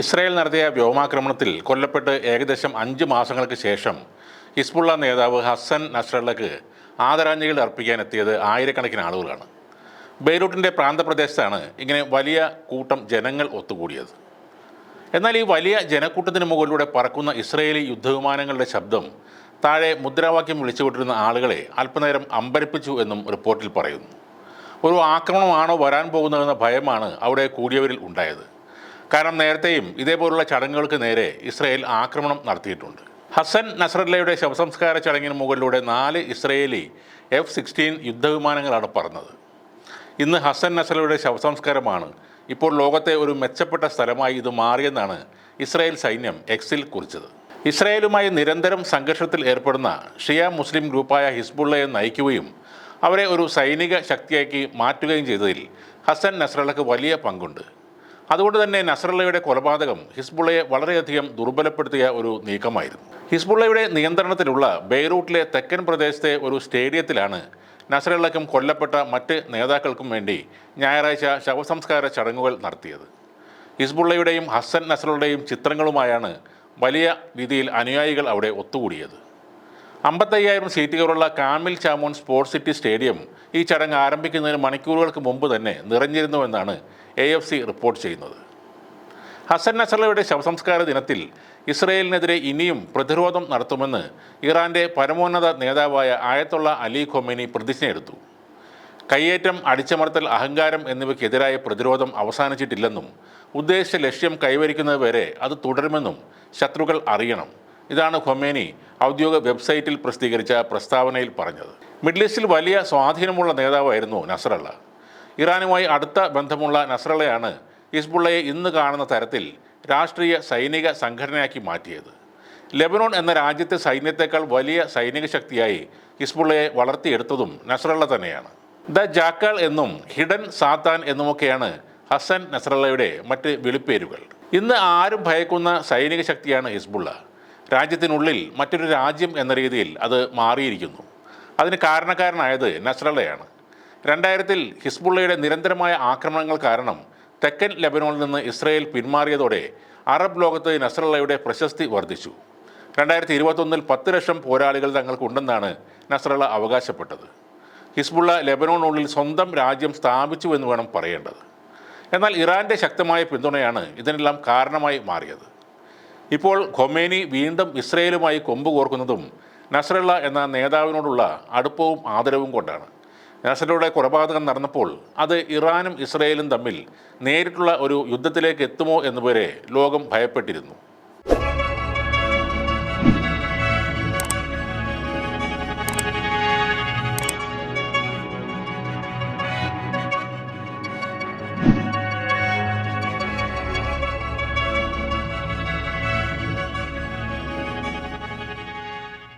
Israel നടത്തിയ വ്യോമാക്രമണത്തിൽ കൊല്ലപ്പെട്ട് ഏകദേശം അഞ്ച് മാസങ്ങൾക്ക് ശേഷം ഹിസ്ബുള്ള നേതാവ് ഹസൻ നസ്രള്ളക്ക് ആദരാഞ്ജലികൾ അർപ്പിക്കാൻ എത്തിയത് ആയിരക്കണക്കിന് ആളുകളാണ്. ബെയ്റൂട്ടിന്റെ പ്രാന്തപ്രദേശത്താണ് ഇങ്ങനെ വലിയ കൂട്ടം ജനങ്ങൾ ഒത്തുകൂടിയത്. എന്നാൽ ഈ വലിയ ജനക്കൂട്ടത്തിന് മുകളിലൂടെ പറക്കുന്ന ഇസ്രയേലി യുദ്ധവിമാനങ്ങളുടെ ശബ്ദം താഴെ മുദ്രാവാക്യം വിളിച്ചുകൊണ്ടിരുന്ന ആളുകളെ അല്പനേരം അമ്പരപ്പിച്ചു എന്നും റിപ്പോർട്ടിൽ പറയുന്നു. ഒരു ആക്രമണമാണോ വരാൻ പോകുന്നതെന്ന ഭയമാണ് അവിടെ കൂടിയവരിൽ ഉണ്ടായത്. കാരണം നേരത്തെയും ഇതേപോലുള്ള ചടങ്ങുകൾക്ക് നേരെ ഇസ്രയേൽ ആക്രമണം നടത്തിയിട്ടുണ്ട്. ഹസൻ നസ്രല്ലയുടെ ശവസംസ്കാര ചടങ്ങിന് മുകളിലൂടെ നാല് ഇസ്രയേലി എഫ് സിക്സ്റ്റീൻ യുദ്ധവിമാനങ്ങളാണ് പറന്നത്. ഇന്ന് ഹസൻ നസറലയുടെ ശവസംസ്കാരമാണ്. ഇപ്പോൾ ലോകത്തെ ഒരു മെച്ചപ്പെട്ട സ്ഥലമായി ഇത് മാറിയെന്നാണ് ഇസ്രായേൽ സൈന്യം എക്സിൽ കുറിച്ചത്. ഇസ്രായേലുമായി നിരന്തരം സംഘർഷത്തിൽ ഏർപ്പെടുന്ന ഷിയ മുസ്ലിം ഗ്രൂപ്പായ ഹിസ്ബുള്ളയെ നയിക്കുകയും അവരെ ഒരു സൈനിക ശക്തിയാക്കി മാറ്റുകയും ചെയ്തതിൽ ഹസൻ നസ്രലക്ക് വലിയ പങ്കുണ്ട്. അതുകൊണ്ട് തന്നെ നസറുള്ളയുടെ കൊലപാതകം ഹിസ്ബുള്ളയെ വളരെയധികം ദുർബലപ്പെടുത്തിയ ഒരു നീക്കമായിരുന്നു. ഹിസ്ബുള്ളയുടെ നിയന്ത്രണത്തിലുള്ള ബെയ്റൂട്ടിലെ തെക്കൻ പ്രദേശത്തെ ഒരു സ്റ്റേഡിയത്തിലാണ് നസറുള്ളയ്ക്കും കൊല്ലപ്പെട്ട മറ്റ് നേതാക്കൾക്കും വേണ്ടി ഞായറാഴ്ച ശവസംസ്കാര ചടങ്ങുകൾ നടത്തിയത്. ഹിസ്ബുള്ളയുടെയും ഹസൻ നസറുള്ളയുടെയും ചിത്രങ്ങളുമായാണ് വലിയ രീതിയിൽ അനുയായികൾ അവിടെ ഒത്തുകൂടിയത്. അമ്പത്തയ്യായിരം സീറ്റുകളുള്ള Camille Chamoun sports city stadium ഈ ചടങ്ങ് ആരംഭിക്കുന്നതിന് മണിക്കൂറുകൾക്ക് മുമ്പ് തന്നെ നിറഞ്ഞിരുന്നുവെന്നാണ് എ എഫ് സി റിപ്പോർട്ട് ചെയ്യുന്നത്. ഹസൻ നസറയുടെ ശവസംസ്കാര ദിനത്തിൽ ഇസ്രയേലിനെതിരെ ഇനിയും പ്രതിരോധം നടത്തുമെന്ന് ഇറാന്റെ പരമോന്നത നേതാവായ ആയത്തുള്ള അലി ഖൊമേനി പ്രതിജ്ഞയെടുത്തു. കയ്യേറ്റം അടിച്ചമർത്തൽ അഹങ്കാരം എന്നിവയ്ക്കെതിരായ പ്രതിരോധം അവസാനിച്ചിട്ടില്ലെന്നും ഉദ്ദേശ ലക്ഷ്യം കൈവരിക്കുന്നതുവരെ അത് തുടരുമെന്നും ശത്രുക്കൾ അറിയണം. ഇതാണ് ഖൊമേനി ഔദ്യോഗിക വെബ്സൈറ്റിൽ പ്രസിദ്ധീകരിച്ച പ്രസ്താവനയിൽ പറഞ്ഞത്. മിഡിൽ ഈസ്റ്റിൽ വലിയ സ്വാധീനമുള്ള നേതാവായിരുന്നു നസ്രള്ള ഇറാനുമായി അടുത്ത ബന്ധമുള്ള നസ്രളയാണ് ഹിസ്ബുള്ളയെ ഇന്ന് കാണുന്ന തരത്തിൽ രാഷ്ട്രീയ സൈനിക സംഘടനയാക്കി മാറ്റിയത്. ലെബനോൺ എന്ന രാജ്യത്തെ സൈന്യത്തെക്കാൾ വലിയ സൈനിക ശക്തിയായി ഹിസ്ബുള്ളയെ വളർത്തിയെടുത്തതും നസ്രള്ള തന്നെയാണ്. ദ ജാക്കാൾ എന്നും ഹിഡൻ സാത്താൻ എന്നുമൊക്കെയാണ് ഹസൻ നസ്രള്ളയുടെ മറ്റ് വിളിപ്പേരുകൾ. ഇന്ന് ആരും ഭയക്കുന്ന സൈനിക ശക്തിയാണ് ഹിസ്ബുള്ള. രാജ്യത്തിനുള്ളിൽ മറ്റൊരു രാജ്യം എന്ന രീതിയിൽ അത് മാറിയിരിക്കുന്നു. അതിന് കാരണക്കാരനായത് നസ്രള്ളയാണ് രണ്ടായിരത്തിൽ ഹിസ്ബുള്ളയുടെ നിരന്തരമായ ആക്രമണങ്ങൾ കാരണം തെക്കൻ ലബനോണിൽ നിന്ന് ഇസ്രയേൽ പിന്മാറിയതോടെ അറബ് ലോകത്ത് നസ്രള്ളയുടെ പ്രശസ്തി വർദ്ധിച്ചു. രണ്ടായിരത്തി ഇരുപത്തൊന്നിൽ പത്ത് ലക്ഷം പോരാളികൾ തങ്ങൾക്കുണ്ടെന്നാണ് നസ്രള്ള അവകാശപ്പെട്ടത്. ഹിസ്ബുള്ള ലെബനോണിനുള്ളിൽ സ്വന്തം രാജ്യം സ്ഥാപിച്ചു എന്ന് വേണം പറയേണ്ടത്. എന്നാൽ ഇറാന്റെ ശക്തമായ പിന്തുണയാണ് ഇതിനെല്ലാം കാരണമായി മാറിയത്. ഇപ്പോൾ ഖൊമേനി വീണ്ടും ഇസ്രയേലുമായി കൊമ്പ് കോർക്കുന്നതും നസ്രള്ള എന്ന നേതാവിനോടുള്ള അടുപ്പവും ആദരവും കൊണ്ടാണ്. നസ്രയുടെ കൊലപാതകം നടന്നപ്പോൾ അത് ഇറാനും ഇസ്രയേലും തമ്മിൽ നേരിട്ടുള്ള ഒരു യുദ്ധത്തിലേക്ക് എത്തുമോ എന്നുവരെ ലോകം ഭയപ്പെട്ടിരുന്നു.